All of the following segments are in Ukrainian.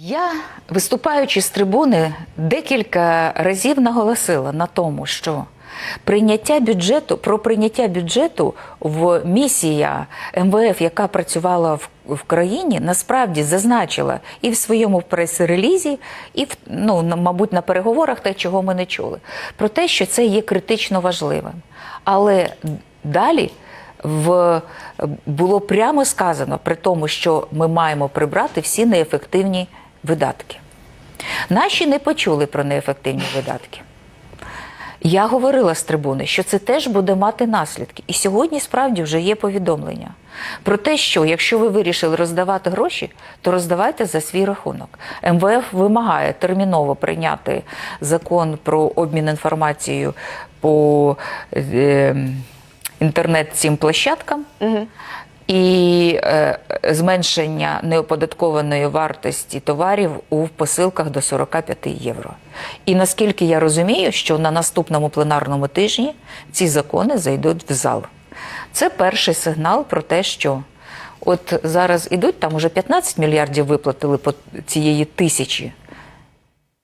Я, виступаючи з трибуни, декілька разів наголосила на тому, що прийняття бюджету про прийняття бюджету в місія МВФ, яка працювала в, в країні, насправді зазначила і в своєму прес-релізі, і в ну мабуть на переговорах, те, чого ми не чули, про те, що це є критично важливим. Але далі в було прямо сказано при тому, що ми маємо прибрати всі неефективні видатки. Наші не почули про неефективні видатки. Я говорила з трибуни, що це теж буде мати наслідки. І сьогодні справді вже є повідомлення про те, що якщо ви вирішили роздавати гроші, то роздавайте за свій рахунок. МВФ вимагає терміново прийняти закон про обмін інформацією по е, інтернет цим площадкам. І е, зменшення неоподаткованої вартості товарів у посилках до 45 євро. І наскільки я розумію, що на наступному пленарному тижні ці закони зайдуть в зал. Це перший сигнал про те, що от зараз ідуть, там уже 15 мільярдів виплатили по цієї тисячі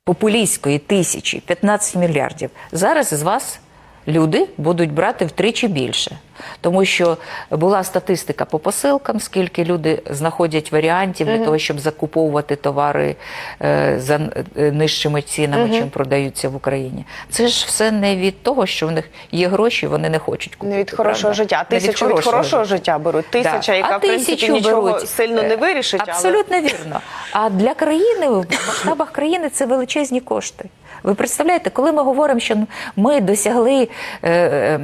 популістської тисячі, 15 мільярдів. Зараз з вас люди будуть брати втричі більше. Тому що була статистика по посилкам, скільки люди знаходять варіантів для того, щоб закуповувати товари е, за е, нижчими цінами, чим продаються в Україні. Це ж все не від того, що в них є гроші, вони не хочуть купити. Не від хорошого правда? життя. Від Тисячу від хорошого життя беруть. Тисяча, Да. яка в принципі нічого беруть. сильно не Е, вирішить. але- Абсолютно вірно. А для країни в масштабах країни це величезні кошти. Ви представляєте, коли ми говоримо, що ми досягли, е, е,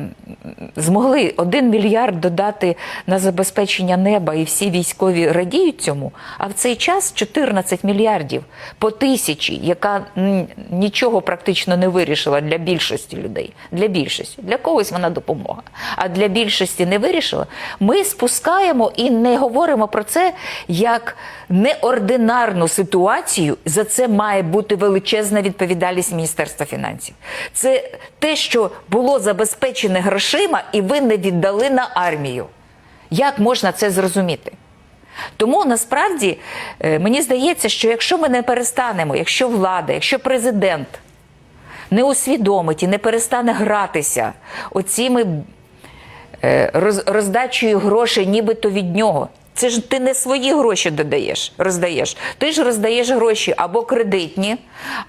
змогли один мільярд додати на забезпечення неба, і всі військові радіють цьому. А в цей час 14 мільярдів по тисячі, яка нічого практично не вирішила для більшості людей. Для більшості для когось вона допомога. А для більшості не вирішила. Ми спускаємо і не говоримо про це як неординарну ситуацію. За це має бути величезна відповідальність Міністерства фінансів. Це те, що було забезпечене грошима, і ви не віддали на армію. Як можна це зрозуміти? Тому насправді е, мені здається, що якщо ми не перестанемо, якщо влада, якщо президент не усвідомить і не перестане гратися оціми е, роздачею грошей, нібито від нього. Це ж ти не свої гроші додаєш, роздаєш. Ти ж роздаєш гроші або кредитні,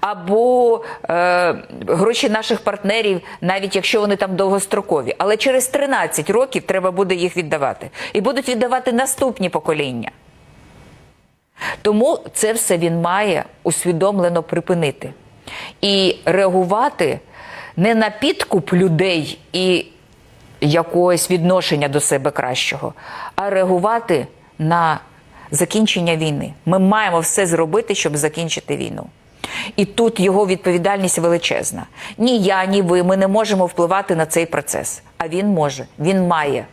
або е, гроші наших партнерів, навіть якщо вони там довгострокові. Але через 13 років треба буде їх віддавати. І будуть віддавати наступні покоління. Тому це все він має усвідомлено припинити і реагувати не на підкуп людей і якогось відношення до себе кращого, а реагувати на закінчення війни. Ми маємо все зробити, щоб закінчити війну. І тут його відповідальність величезна. Ні я, ні ви. Ми не можемо впливати на цей процес. А він може, він має.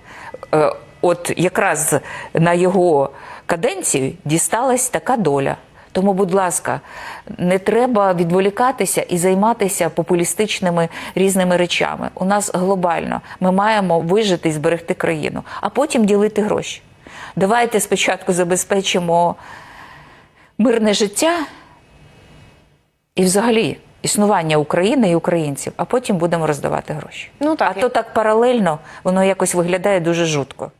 Е, От якраз на його каденцію дісталась така доля. Тому, будь ласка, не треба відволікатися і займатися популістичними різними речами. У нас глобально ми маємо вижити і зберегти країну, а потім ділити гроші. Давайте спочатку забезпечимо мирне життя і взагалі існування України і українців, а потім будемо роздавати гроші. Ну так, а я- то так паралельно воно якось виглядає дуже жутко.